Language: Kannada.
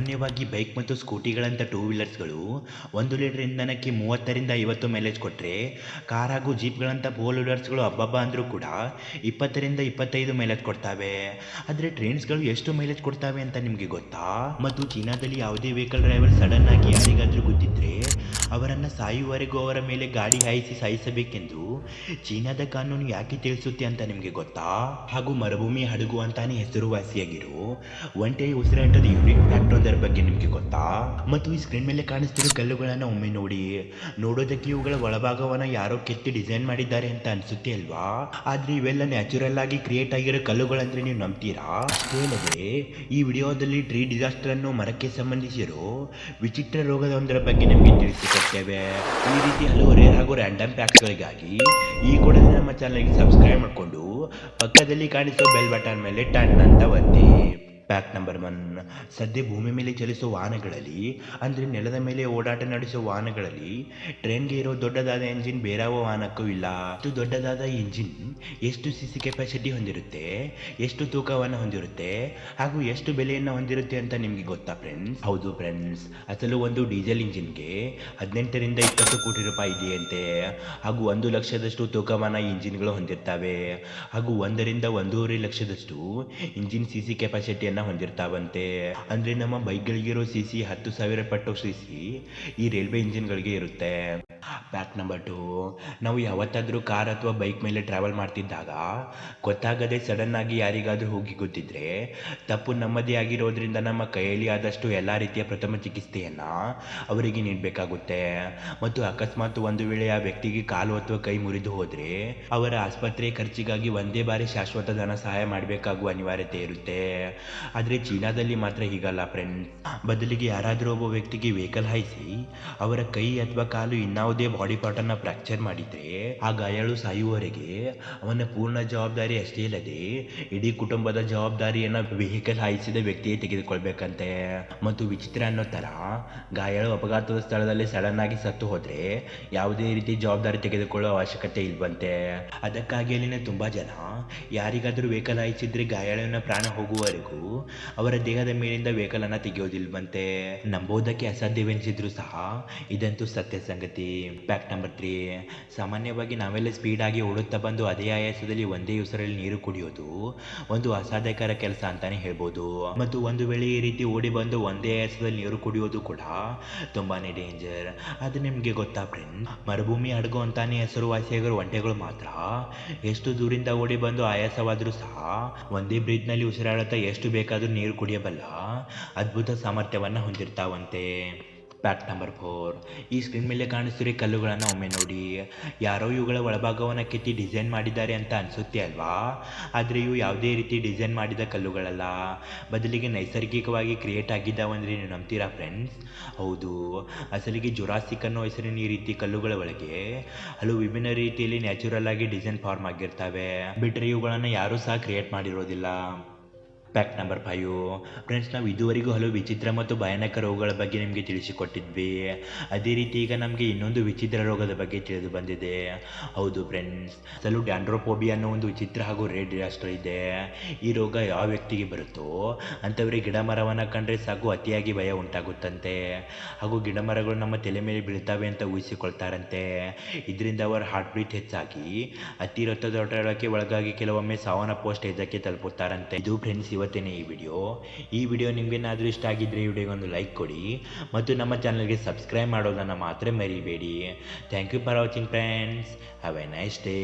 ಸಾಮಾನ್ಯವಾಗಿ ಬೈಕ್ ಮತ್ತು ಸ್ಕೂಟಿಗಳಂಥ ಟೂ ವೀಲರ್ಸ್ಗಳು ಒಂದು ಲೀಟರ್ ಇಂಧನಕ್ಕೆ ಮೂವತ್ತರಿಂದ ಐವತ್ತು ಮೈಲೇಜ್ ಕೊಟ್ಟರೆ ಕಾರ್ ಹಾಗೂ ಜೀಪ್ಗಳಂಥ ಫೋರ್ ವೀಲರ್ಸ್ಗಳು ಅಬ್ಬಬ್ಬ ಅಂದರೂ ಕೂಡ ಇಪ್ಪತ್ತರಿಂದ ಇಪ್ಪತ್ತೈದು ಮೈಲೇಜ್ ಕೊಡ್ತಾವೆ. ಆದರೆ ಟ್ರೈನ್ಸ್ಗಳು ಎಷ್ಟು ಮೈಲೇಜ್ ಕೊಡ್ತಾವೆ ಅಂತ ನಿಮಗೆ ಗೊತ್ತಾ? ಮತ್ತು ಚೀನಾದಲ್ಲಿ ಯಾವುದೇ ವೆಹಿಕಲ್ ಡ್ರೈವರ್ ಸಡನ್ ಆಗಿ ಯಾರಿಗಾದರೂ ಗೊತ್ತಿದ್ದರೆ ಅವರನ್ನು ಸಾಯುವವರೆಗೂ ಅವರ ಮೇಲೆ ಗಾಡಿ ಹಾಯಿಸಿ ಸಾಯಿಸಬೇಕೆಂದು ಚೀನಾದ ಕಾನೂನು ಯಾಕೆ ತಿಳಿಸುತ್ತೆ ಅಂತ ನಿಮಗೆ ಗೊತ್ತಾ? ಹಾಗೂ ಮರುಭೂಮಿ ಹಡಗು ಅಂತಾನೆ ಹೆಸರುವಾಸಿಯಾಗಿರೋ ಒಂಟೆ ಉಸಿರಾಟದ ಯೂನಿಟ್ ಫ್ಯಾಕ್ಟರ್ ಬಗ್ಗೆ ನಿಮಗೆ ಗೊತ್ತಾ? ಮತ್ತು ಈ ಸ್ಕ್ರೀನ್ ಮೇಲೆ ಕಾಣಿಸ್ತಿರೋ ಕಲ್ಲುಗಳನ್ನು ಒಮ್ಮೆ ನೋಡಿ. ನೋಡೋದಕ್ಕೆ ಇವುಗಳ ಒಳಭಾಗವನ್ನು ಯಾರೋ ಕೆತ್ತಿ ಡಿಸೈನ್ ಮಾಡಿದ್ದಾರೆ ಅಂತ ಅನ್ಸುತ್ತೆ ಅಲ್ವಾ? ಆದ್ರೆ ಇವೆಲ್ಲ ನ್ಯಾಚುರಲ್ ಆಗಿ ಕ್ರಿಯೇಟ್ ಆಗಿರೋ ಕಲ್ಲುಗಳಂದ್ರೆ ನೀವು ನಂಬ್ತೀರಾ? ಹೇಳದೆ ಈ ವಿಡಿಯೋದಲ್ಲಿ ಟ್ರೀ ಡಿಸಾಸ್ಟರ್ ಅನ್ನು ಮರಕ್ಕೆ ಸಂಬಂಧಿಸಿರೋ ವಿಚಿತ್ರ ರೋಗದೊಂದರ ಬಗ್ಗೆ ನಿಮಗೆ ತಿಳಿಸಿಕೊಡ್ತೇವೆ. ಈ ರೀತಿ ಹಲವು ರೇರ್ ಹಾಗೂ ರ್ಯಾಂಡಮ್ ಪ್ಯಾಕ್ಸ್ಗಳಿಗಾಗಿ ಈ ಕೂಡಲೇ ನಮ್ಮ ಚಾನಲ್ಗೆ ಸಬ್ಸ್ಕ್ರೈಬ್ ಮಾಡಿಕೊಂಡು ಪಕ್ಕದಲ್ಲಿ ಕಾಣಿಸೋ ಬೆಲ್ ಬಟನ್ ಮೇಲೆ ಟನ್ ಅಂತ ಒತ್ತಿ. ಪ್ಯಾಕ್ ನಂಬರ್ ಒನ್ ಸದ್ಯ ಭೂಮಿ ಮೇಲೆ ಚಲಿಸುವ ವಾಹನಗಳಲ್ಲಿ, ಅಂದರೆ ನೆಲದ ಮೇಲೆ ಓಡಾಟ ನಡೆಸುವ ವಾಹನಗಳಲ್ಲಿ ಟ್ರೈನ್ಗೆ ಇರೋ ದೊಡ್ಡದಾದ ಎಂಜಿನ್ ಬೇರಾವ ವಾಹನಕ್ಕೂ ಇಲ್ಲ. ಅಷ್ಟು ದೊಡ್ಡದಾದ ಇಂಜಿನ್ ಎಷ್ಟು ಸಿ ಕೆಪಾಸಿಟಿ ಹೊಂದಿರುತ್ತೆ, ಎಷ್ಟು ತೂಕವನ್ನು ಹೊಂದಿರುತ್ತೆ, ಹಾಗೂ ಎಷ್ಟು ಬೆಲೆಯನ್ನು ಹೊಂದಿರುತ್ತೆ ಅಂತ ನಿಮಗೆ ಗೊತ್ತಾ ಫ್ರೆಂಡ್ಸ್ ಹೌದು ಫ್ರೆಂಡ್ಸ್ ಅಸಲು ಒಂದು ಡೀಸೆಲ್ ಇಂಜಿನ್ಗೆ ಹದಿನೆಂಟರಿಂದ ಇಪ್ಪತ್ತು ಕೋಟಿ ರೂಪಾಯಿ ಇದೆಯಂತೆ. ಹಾಗೂ ಒಂದು ಲಕ್ಷದಷ್ಟು ತೂಕವನ್ನು ಇಂಜಿನ್ಗಳು ಹೊಂದಿರ್ತವೆ. ಹಾಗೂ ಒಂದರಿಂದ ಒಂದೂವರೆ ಲಕ್ಷದಷ್ಟು ಇಂಜಿನ್ ಸಿ ಸಿ ಕೆಪಾಸಿಟಿಯನ್ನು ಹೊಂದಿರ್ತಾವಂತೆ. ಅಂದರೆ ನಮ್ಮ ಬೈಕ್ಗಳಿಗಿರೋ ಸಿ ಸಿ ಹತ್ತು ಸಾವಿರ ಪಟ್ಟು ಸಿ ಸಿ ಈ ರೈಲ್ವೆ ಇಂಜಿನ್ಗಳಿಗೆ ಇರುತ್ತೆ. ಬ್ಯಾಕ್ ನಂಬರ್ ಟು ನಾವು ಯಾವತ್ತಾದರೂ ಕಾರ್ ಅಥವಾ ಬೈಕ್ ಮೇಲೆ ಟ್ರಾವೆಲ್ ಮಾಡ್ತಿದ್ದಾಗ ಗೊತ್ತಾಗದೆ ಸಡನ್ ಆಗಿ ಯಾರಿಗಾದರೂ ಹೋಗಿ ಗೊತ್ತಿದ್ರೆ ತಪ್ಪು ನಮ್ಮದೇ ಆಗಿರೋದ್ರಿಂದ ನಮ್ಮ ಕೈಯಲ್ಲಿ ಆದಷ್ಟು ಎಲ್ಲ ರೀತಿಯ ಪ್ರಥಮ ಚಿಕಿತ್ಸೆಯನ್ನು ಅವರಿಗೆ ನೀಡಬೇಕಾಗುತ್ತೆ. ಮತ್ತು ಅಕಸ್ಮಾತ್ ಒಂದು ವೇಳೆ ಆ ವ್ಯಕ್ತಿಗೆ ಕಾಲು ಅಥವಾ ಕೈ ಮುರಿದು ಹೋದರೆ ಅವರ ಆಸ್ಪತ್ರೆ ಖರ್ಚಿಗಾಗಿ ಒಂದೇ ಬಾರಿ ಶಾಶ್ವತ ಧನ ಸಹಾಯ ಮಾಡಬೇಕಾಗುವ ಅನಿವಾರ್ಯತೆ ಇರುತ್ತೆ. ಆದರೆ ಚೀನಾದಲ್ಲಿ ಮಾತ್ರ ಹೀಗಲ್ಲ ಫ್ರೆಂಡ್ಸ್ ಬದಲಿಗೆ ಯಾರಾದರೂ ಒಬ್ಬ ವ್ಯಕ್ತಿಗೆ ವೆಹಿಕಲ್ ಹಾಯಿಸಿ, ಅವರ ಕೈ ಅಥವಾ ಕಾಲು ಇನ್ನಾವುದೇ ಬಾಡಿ ಪಾರ್ಟನ್ನು ಫ್ರಾಕ್ಚರ್ ಮಾಡಿದರೆ, ಆ ಗಾಯಾಳು ಸಾಯುವವರೆಗೆ ಅವನ ಪೂರ್ಣ ಜವಾಬ್ದಾರಿ ಅಷ್ಟೇ ಇಲ್ಲದೆ, ಇಡೀ ಕುಟುಂಬದ ಜವಾಬ್ದಾರಿಯನ್ನು ವೆಹಿಕಲ್ ಹಾಯಿಸಿದ ವ್ಯಕ್ತಿಯೇ ತೆಗೆದುಕೊಳ್ಬೇಕಂತೆ. ಮತ್ತು ವಿಚಿತ್ರ ಅನ್ನೋ ಥರ ಗಾಯಾಳು ಅಪಘಾತದ ಸ್ಥಳದಲ್ಲಿ ಸಡನ್ ಆಗಿ ಸತ್ತು ಹೋದರೆ ಯಾವುದೇ ರೀತಿ ಜವಾಬ್ದಾರಿ ತೆಗೆದುಕೊಳ್ಳೋ ಅವಶ್ಯಕತೆ ಇಲ್ವಂತೆ. ಅದಕ್ಕಾಗಿ ಅಲ್ಲಿನ ತುಂಬ ಜನ, ಯಾರಿಗಾದರೂ ವೆಹಿಕಲ್ ಹಾಯಿಸಿದ್ರೆ ಗಾಯಾಳಿನ ಪ್ರಾಣ ಹೋಗುವವರೆಗೂ ಅವರ ದೇಹದ ಮೇಲಿಂದ ವೆಹಿಕಲ್ ಅನ್ನ ತೆಗೆಯೋದಿಲ್ವಂತೆ. ನಂಬೋದಕ್ಕೆ ಅಸಾಧ್ಯವೆನಿಸಿದ್ರು ಸಹ ಇದಂತೂ ಸತ್ಯ ಸಂಗತಿ. ಫ್ಯಾಕ್ಟ್ ನಂಬರ್ ತ್ರೀ ಸಾಮಾನ್ಯವಾಗಿ ನಾವೆಲ್ಲ ಸ್ಪೀಡ್ ಆಗಿ ಓಡುತ್ತಾ ಬಂದು ಅದೇ ಆಯಾಸದಲ್ಲಿ ಒಂದೇ ಉಸಿರಲ್ಲಿ ನೀರು ಕುಡಿಯೋದು ಒಂದು ಅಸಾಧ್ಯಕರ ಕೆಲಸ ಅಂತಾನೆ ಹೇಳ್ಬೋದು. ಮತ್ತು ಒಂದು ವೇಳೆ ಈ ರೀತಿ ಓಡಿ ಬಂದು ಒಂದೇ ಆಯಾಸದಲ್ಲಿ ನೀರು ಕುಡಿಯೋದು ಕೂಡ ತುಂಬಾನೇ ಡೇಂಜರ್ ಅದು ನಿಮಗೆ ಗೊತ್ತಾ ಫ್ರೆಂಡ್ ಮರುಭೂಮಿ ಹಡಗು ಅಂತಾನೆ ಹೆಸರುವಾಸಿಯಾಗಿರೋ ಒಂಟೆಗಳು ಮಾತ್ರ ಎಷ್ಟು ದೂರಿಂದ ಓಡಿ ಬಂದು ಆಯಾಸವಾದರೂ ಸಹ ಒಂದೇ ಬ್ರಿಡ್ಜ್ನಲ್ಲಿ ಉಸಿರಾಡುತ್ತಾ ಎಷ್ಟು ಬೇಕಾದರೂ ನೀರು ಕುಡಿಯಬಲ್ಲ. ಅದ್ಭುತ ಸಾಮರ್ಥ್ಯವನ್ನು ಹೊಂದಿರ್ತಾವಂತೆ. ಪ್ಯಾಕ್ ನಂಬರ್ ಫೋರ್ ಈ ಸ್ಕ್ರೀನ್ ಮೇಲೆ ಕಾಣಿಸ್ತಿರೋ ಕಲ್ಲುಗಳನ್ನು ಒಮ್ಮೆ ನೋಡಿ. ಯಾರೋ ಇವುಗಳ ಒಳಭಾಗವನ್ನು ಕೆತ್ತಿ ಡಿಸೈನ್ ಮಾಡಿದ್ದಾರೆ ಅಂತ ಅನಿಸುತ್ತೆ ಅಲ್ವಾ? ಆದರೆ ಇವು ಯಾವುದೇ ರೀತಿ ಡಿಸೈನ್ ಮಾಡಿದ ಕಲ್ಲುಗಳಲ್ಲ. ಬದಲಿಗೆ ನೈಸರ್ಗಿಕವಾಗಿ ಕ್ರಿಯೇಟ್ ಆಗಿದ್ದಾವಂದ್ರೆ ನೀವು ನಂಬ್ತೀರಾ ಫ್ರೆಂಡ್ಸ್ ಹೌದು. ಅಸಲಿಗೆ ಜುರಾಸಿಕ್ ಅನ್ನೋ ಹೆಸರಿನ ಈ ರೀತಿ ಕಲ್ಲುಗಳ ಒಳಗೆ ಹಲವು ವಿಭಿನ್ನ ರೀತಿಯಲ್ಲಿ ನ್ಯಾಚುರಲ್ ಆಗಿ ಡಿಸೈನ್ ಫಾರ್ಮ್ ಆಗಿರ್ತವೆ. ಬಿಟ್ಟರೆ ಇವುಗಳನ್ನು ಯಾರೂ ಸಹ ಕ್ರಿಯೇಟ್ ಮಾಡಿರೋದಿಲ್ಲ. ಫ್ಯಾಕ್ಟ್ ನಂಬರ್ ಫೈವ್ ಫ್ರೆಂಡ್ಸ್ ನಾವು ಇದುವರೆಗೂ ಹಲವು ವಿಚಿತ್ರ ಮತ್ತು ಭಯಾನಕ ರೋಗಗಳ ಬಗ್ಗೆ ನಿಮಗೆ ತಿಳಿಸಿಕೊಟ್ಟಿದ್ವಿ. ಅದೇ ರೀತಿ ಈಗ ನಮಗೆ ಇನ್ನೊಂದು ವಿಚಿತ್ರ ರೋಗದ ಬಗ್ಗೆ ತಿಳಿದು ಬಂದಿದೆ. ಹೌದು ಫ್ರೆಂಡ್ಸ್ ಅಸಲು ಡ್ಯಾಂಡ್ರೋಫೋಬಿಯಾ ಅನ್ನೋ ಒಂದು ವಿಚಿತ್ರ ಹಾಗೂ ರೇಡ್ ಡಿಸಾಸ್ಟರ್ ಇದೆ. ಈ ರೋಗ ಯಾವ ವ್ಯಕ್ತಿಗೆ ಬರುತ್ತೋ ಅಂಥವರಿಗೆ ಗಿಡ ಮರವನ್ನು ಕಂಡ್ರೆ ಸಾಕು ಅತಿಯಾಗಿ ಭಯ ಉಂಟಾಗುತ್ತಂತೆ. ಹಾಗೂ ಗಿಡ ಮರಗಳು ನಮ್ಮ ತಲೆ ಮೇಲೆ ಬೀಳ್ತವೆ ಅಂತ ಊಹಿಸಿಕೊಳ್ತಾರಂತೆ. ಇದರಿಂದ ಅವರ ಹಾರ್ಟ್ ಬೀಟ್ ಹೆಚ್ಚಾಗಿ ಅತಿ ರಕ್ತದೊತ್ತಡಕ್ಕೆ ಒಳಗಾಗಿ ಕೆಲವೊಮ್ಮೆ ಸಾವನ್ನಪ್ಪುವ ಸ್ಟೇಜಕ್ಕೆ ತಲುಪುತ್ತಾರಂತೆ. ಇದು ಫ್ರೆಂಡ್ಸ್ ಇವತ್ತಿನ ಈ ವಿಡಿಯೋ. ಈ ವಿಡಿಯೋ ನಿಮಗೇನಾದರೂ ಇಷ್ಟ ಆಗಿದ್ದರೆ ಈ ವಿಡಿಯೋಗೆ ಒಂದು ಲೈಕ್ ಕೊಡಿ ಮತ್ತು ನಮ್ಮ ಚಾನಲ್ಗೆ ಸಬ್ಸ್ಕ್ರೈಬ್ ಮಾಡೋದನ್ನು ಮಾತ್ರ ಮರಿಬೇಡಿ. Thank you for watching friends have a nice day